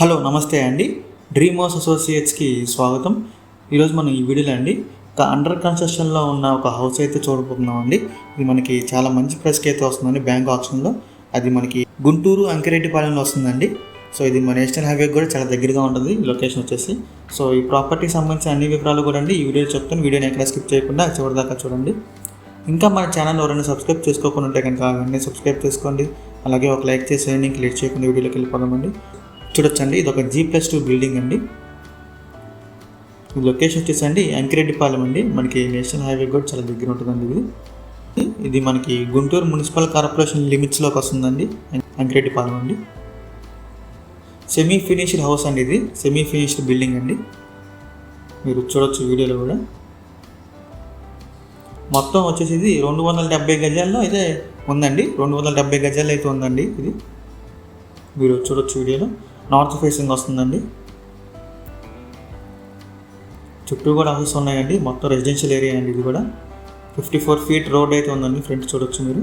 Hello నమస్తే అండి. Dream house అసోసియేట్స్కి స్వాగతం. ఈరోజు మనం ఈ వీడియోలో అండి ఒక అండర్ కన్స్ట్రక్షన్లో ఉన్న ఒక హౌస్ అయితే చూడబోతున్నాం అండి ఇది మనకి చాలా మంచి ప్రైస్కి అయితే వస్తుందండి బ్యాంక్ ఆప్షన్లో. అది మనకి గుంటూరు అంకిరెడ్డిపాలెంలో వస్తుందండి. సో ఇది మన నేషనల్ హైవే కూడా చాలా దగ్గరగా ఉంటుంది లొకేషన్ వచ్చేసి. సో ఈ ప్రాపర్టీకి సంబంధించిన అన్ని వివరాలు కూడా అండి ఈ వీడియో చెప్తాను. వీడియోని ఎక్కడ స్కిప్ చేయకుండా చివరిదాకా చూడండి. ఇంకా మన ఛానల్ ఎవరైనా సబ్స్క్రైబ్ చేసుకోకుండా ఉంటే కనుక వెంటనే సబ్స్క్రైబ్ చేసుకోండి. అలాగే ఒక లైక్ చేసేయండి ఇంక లేట్ చేయకుండా వీడియోలోకి వెళ్ళిపోదామండి. చూడొచ్చండి. ఇది ఒక జీ ప్లస్ టూ బిల్డింగ్ అండి. లొకేషన్ వచ్చేసండి అంకిరెడ్డిపాలెం అండి. మనకి నేషనల్ హైవే కూడా చాలా దగ్గర ఉంటుందండి ఇది. ఇది మనకి గుంటూరు మున్సిపల్ కార్పొరేషన్ లిమిట్స్లోకి వస్తుందండి. అంకిరెడ్డిపాలెం అండి. సెమీ ఫినిష్డ్ హౌస్ అండి ఇది. సెమీ ఫినిష్డ్ బిల్డింగ్ అండి. మీరు చూడొచ్చు వీడియోలో కూడా. మొత్తం వచ్చేసి ఇది రెండు వందల డెబ్బై గజాల్లో అయితే ఉందండి. రెండు వందల డెబ్బై గజాలు అయితే ఉందండి ఇది. మీరు చూడొచ్చు వీడియోలో. నార్త్ ఫేసింగ్ వస్తుందండి. చుట్టూ కూడా హౌసెస్ ఉన్నాయండి. మొత్తం రెసిడెన్షియల్ ఏరియా అండి ఇది కూడా. ఫిఫ్టీ ఫోర్ ఫీట్ రోడ్ అయితే ఉందండి. ఫ్రంట్ చూడొచ్చు మీరు.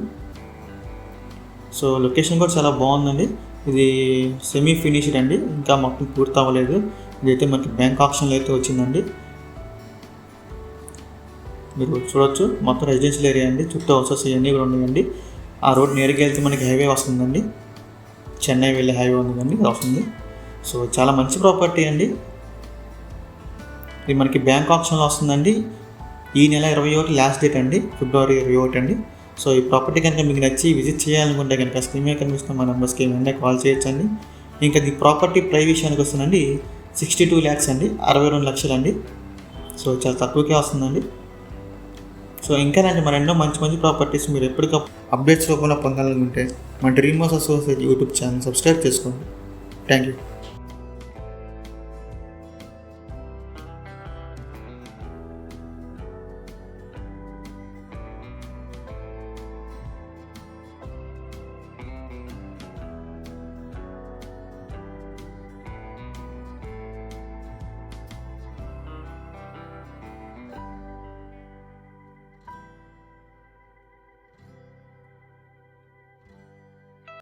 సో లొకేషన్ కూడా చాలా బాగుందండి. ఇది సెమీ ఫినిష్డ్ అండి. ఇంకా మొత్తం పూర్తి అవ్వలేదు. ఇదైతే మనకి బ్యాంక్ ఆప్షన్లో అయితే వచ్చిందండి. మీరు చూడొచ్చు. మొత్తం రెసిడెన్షియల్ ఏరియా అండి. చుట్టూ హౌసెస్ ఇవన్నీ కూడా ఉన్నాయండి. ఆ రోడ్ నేరుగా వెళ్తే మనకి హైవే వస్తుందండి. చెన్నై వెళ్ళే హైవే ఉందండి. వస్తుంది. సో చాలా మంచి ప్రాపర్టీ అండి. ఇది మనకి బ్యాంక్ ఆప్షన్లో వస్తుందండి. ఈ నెల ఇరవై ఒకటి లాస్ట్ డేట్ అండి ఫిబ్రవరి ఇరవై ఒకటి అండి. సో ఈ ప్రాపర్టీ కనుక మీకు నచ్చి విజిట్ చేయాలనుకుంటే కనుక స్క్రీన్ మీద కనిపిస్తున్న మా నెంబర్స్కి వెంటనే కాల్ చేయొచ్చండి. ఇంకా ఈ ప్రాపర్టీ ప్రై విషయానికి వస్తుందండి సిక్స్టీ టూ ల్యాక్స్ అండి అరవై రెండు లక్షలు అండి సో చాలా తక్కువకే వస్తుందండి. సో ఇంకా మరి ఎన్నో మంచి మంచి ప్రాపర్టీస్ మీరు ఎప్పటికప్పుడు అప్డేట్స్ రూపంలో పొందాలనుకుంటే మన dream house associate YouTube channel subscribe చేసుకోండి. Thank you